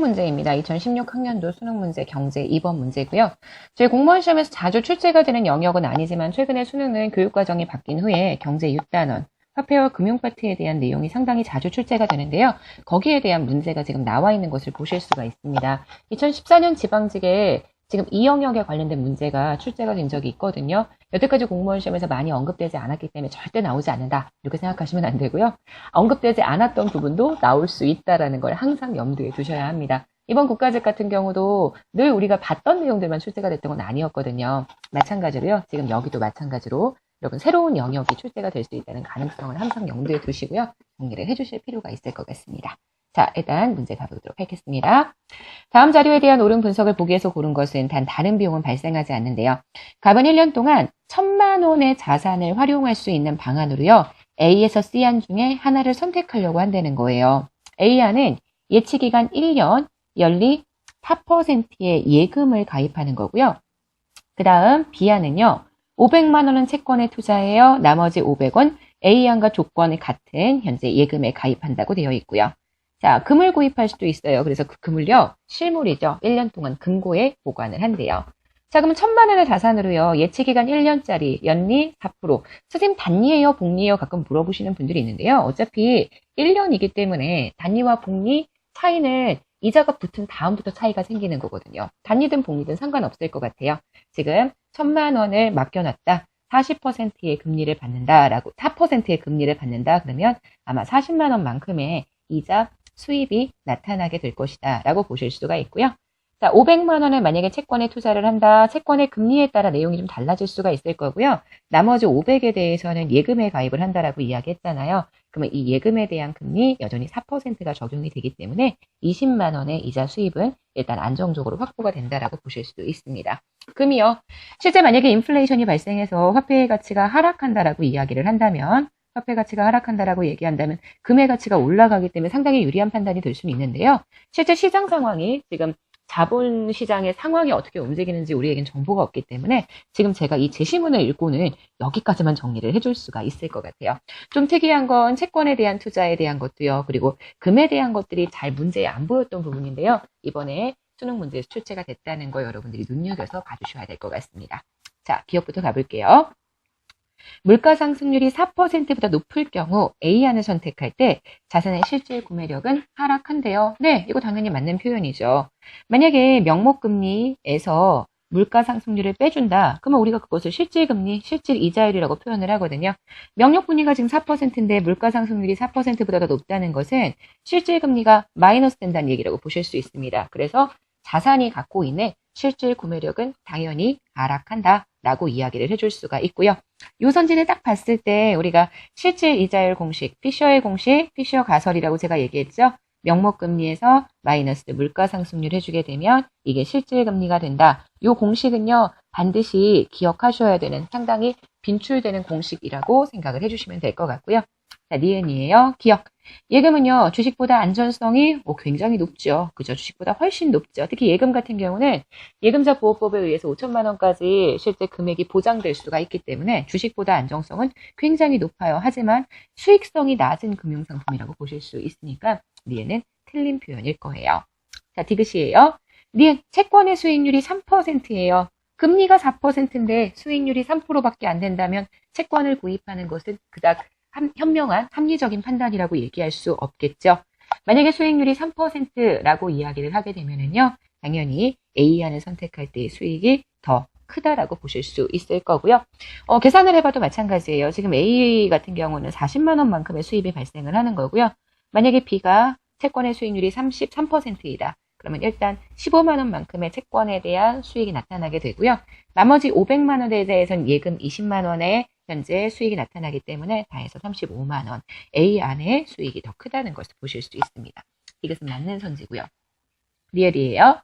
수능 문제입니다. 2016 학년도 수능 문제 경제 2번 문제고요. 저희 공무원 시험에서 자주 출제가 되는 영역은 아니지만 최근에 수능은 교육과정이 바뀐 후에 경제 6단원, 화폐와 금융파트에 대한 내용이 상당히 자주 출제가 되는데요. 거기에 대한 문제가 지금 나와 있는 것을 보실 수가 있습니다. 2014년 지방직에 지금 이 영역에 관련된 문제가 출제가 된 적이 있거든요. 여태까지 공무원 시험에서 많이 언급되지 않았기 때문에 절대 나오지 않는다. 이렇게 생각하시면 안 되고요. 언급되지 않았던 부분도 나올 수 있다라는 걸 항상 염두에 두셔야 합니다. 이번 국가직 같은 경우도 늘 우리가 봤던 내용들만 출제가 됐던 건 아니었거든요. 마찬가지로요. 지금 여기도 마찬가지로 여러분 새로운 영역이 출제가 될 수 있다는 가능성을 항상 염두에 두시고요. 정리를 해주실 필요가 있을 것 같습니다. 자, 일단 문제 가보도록 하겠습니다. 다음 자료에 대한 옳은 분석을 보기 위해서 고른 것은 단 다른 비용은 발생하지 않는데요. 갑은 1년 동안 천만 원의 자산을 활용할 수 있는 방안으로요. A에서 C안 중에 하나를 선택하려고 한다는 거예요. A안은 예치기간 1년, 연리 4%의 예금을 가입하는 거고요. 그 다음 B안은요. 500만 원은 채권에 투자해요. 나머지 500원 A안과 조건이 같은 현재 예금에 가입한다고 되어 있고요. 자, 금을 구입할 수도 있어요. 그래서 그 금을요, 실물이죠. 1년 동안 금고에 보관을 한대요. 자, 그러면 천만 원의 자산으로요, 예치기간 1년짜리, 연리 4%. 선생님, 단리예요? 복리예요? 가끔 물어보시는 분들이 있는데요. 어차피 1년이기 때문에 단리와 복리 차이는 이자가 붙은 다음부터 차이가 생기는 거거든요. 단리든 복리든 상관없을 것 같아요. 지금 천만 원을 맡겨놨다. 40%의 금리를 받는다라고 4%의 금리를 받는다 그러면 아마 40만 원만큼의 이자 수입이 나타나게 될 것이다 라고 보실 수가 있고요. 자, 500만 원을 만약에 채권에 투자를 한다. 채권의 금리에 따라 내용이 좀 달라질 수가 있을 거고요. 나머지 500에 대해서는 예금에 가입을 한다라고 이야기했잖아요. 그러면 이 예금에 대한 금리 여전히 4%가 적용이 되기 때문에 20만 원의 이자 수입은 일단 안정적으로 확보가 된다라고 보실 수도 있습니다. 금이요. 실제 만약에 인플레이션이 발생해서 화폐의 가치가 하락한다라고 이야기를 한다면 화폐 가치가 하락한다라고 얘기한다면 금의 가치가 올라가기 때문에 상당히 유리한 판단이 될 수는 있는데요. 실제 시장 상황이 지금 자본 시장의 상황이 어떻게 움직이는지 우리에겐 정보가 없기 때문에 지금 제가 이 제시문을 읽고는 여기까지만 정리를 해줄 수가 있을 것 같아요. 좀 특이한 건 채권에 대한 투자에 대한 것도요. 그리고 금에 대한 것들이 잘 문제에 안 보였던 부분인데요. 이번에 수능 문제에서 출제가 됐다는 거 여러분들이 눈여겨서 봐주셔야 될 것 같습니다. 자, 기업부터 가볼게요. 물가 상승률이 4%보다 높을 경우 A안을 선택할 때 자산의 실질 구매력은 하락한대요. 네, 이거 당연히 맞는 표현이죠. 만약에 명목금리에서 물가 상승률을 빼준다. 그러면 우리가 그것을 실질금리, 실질 이자율이라고 표현을 하거든요. 명목금리가 지금 4%인데 물가 상승률이 4%보다 더 높다는 것은 실질금리가 마이너스 된다는 얘기라고 보실 수 있습니다. 그래서 자산이 갖고 있는 실질 구매력은 당연히 하락한다. 라고 이야기를 해줄 수가 있고요. 요선진을 딱 봤을 때 우리가 실질 이자율 공식, 피셔의 공식, 피셔 가설이라고 제가 얘기했죠. 명목금리에서 마이너스 물가 상승률 해주게 되면 이게 실질금리가 된다. 이 공식은요 반드시 기억하셔야 되는 상당히 빈출되는 공식이라고 생각을 해주시면 될 것 같고요. 자, 니은이에요. 기억. 예금은요, 주식보다 안전성이 뭐 굉장히 높죠. 그죠? 주식보다 훨씬 높죠. 특히 예금 같은 경우는 예금자 보호법에 의해서 5천만 원까지 실제 금액이 보장될 수가 있기 때문에 주식보다 안정성은 굉장히 높아요. 하지만 수익성이 낮은 금융상품이라고 보실 수 있으니까 니은은 틀린 표현일 거예요. 자, 디귿이에요. 니은 채권의 수익률이 3%예요. 금리가 4%인데 수익률이 3%밖에 안 된다면 채권을 구입하는 것은 그닥 현명한 합리적인 판단이라고 얘기할 수 없겠죠. 만약에 수익률이 3%라고 이야기를 하게 되면은요, 당연히 A안을 선택할 때의 수익이 더 크다라고 보실 수 있을 거고요. 어, 계산을 해봐도 마찬가지예요. 지금 A 같은 경우는 40만 원만큼의 수입이 발생을 하는 거고요. 만약에 B가 채권의 수익률이 33%이다. 그러면 일단 15만 원만큼의 채권에 대한 수익이 나타나게 되고요. 나머지 500만 원에 대해서는 예금 20만 원의 현재 수익이 나타나기 때문에 다해서 35만 원 A 안에 수익이 더 크다는 것을 보실 수 있습니다. 이것은 맞는 선지고요. 리얼이에요.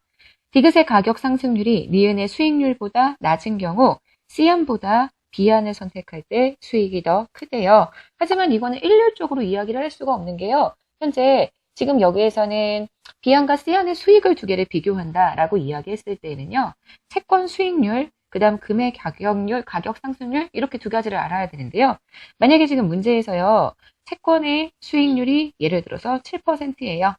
디귿의 가격 상승률이 니은의 수익률보다 낮은 경우 C안보다 B안을 선택할 때 수익이 더 크대요. 하지만 이거는 일률적으로 이야기를 할 수가 없는 게요. 현재 지금 여기에서는 B안과 C안의 수익을 두 개를 비교한다라고 이야기했을 때에는요. 채권 수익률 그 다음 금의 가격률, 가격 상승률 이렇게 두 가지를 알아야 되는데요. 만약에 지금 문제에서요. 채권의 수익률이 예를 들어서 7%예요.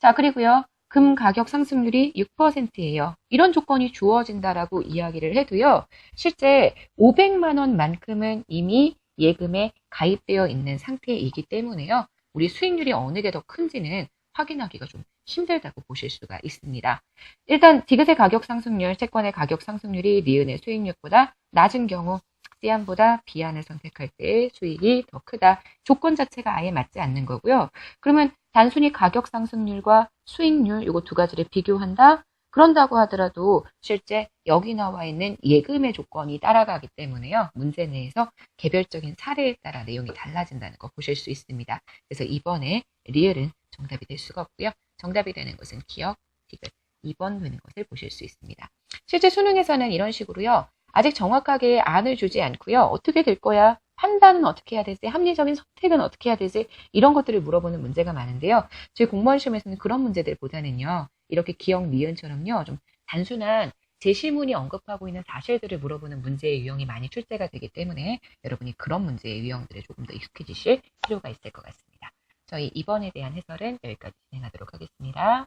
자, 그리고요. 금 가격 상승률이 6%예요. 이런 조건이 주어진다라고 이야기를 해도요. 실제 500만 원만큼은 이미 예금에 가입되어 있는 상태이기 때문에요. 우리 수익률이 어느 게 더 큰지는 확인하기가 좀 힘들다고 보실 수가 있습니다. 일단 디귿의 가격 상승률, 채권의 가격 상승률이 니은의 수익률보다 낮은 경우 C안보다 B안을 선택할 때 수익이 더 크다. 조건 자체가 아예 맞지 않는 거고요. 그러면 단순히 가격 상승률과 수익률 이거 두 가지를 비교한다. 그런다고 하더라도 실제 여기 나와 있는 예금의 조건이 따라가기 때문에요. 문제 내에서 개별적인 사례에 따라 내용이 달라진다는 거 보실 수 있습니다. 그래서 이번에 리얼은 정답이 될 수가 없고요. 정답이 되는 것은 기억, 디귿 2번 되는 것을 보실 수 있습니다. 실제 수능에서는 이런 식으로요. 아직 정확하게 안을 주지 않고요. 어떻게 될 거야? 판단은 어떻게 해야 되지? 합리적인 선택은 어떻게 해야 되지? 이런 것들을 물어보는 문제가 많은데요. 저희 공무원 시험에서는 그런 문제들보다는요. 이렇게 기억 니은처럼요. 좀 단순한 제시문이 언급하고 있는 사실들을 물어보는 문제의 유형이 많이 출제가 되기 때문에 여러분이 그런 문제의 유형들에 조금 더 익숙해지실 필요가 있을 것 같습니다. 저희 이번에 대한 해설은 여기까지 진행하도록 하겠습니다.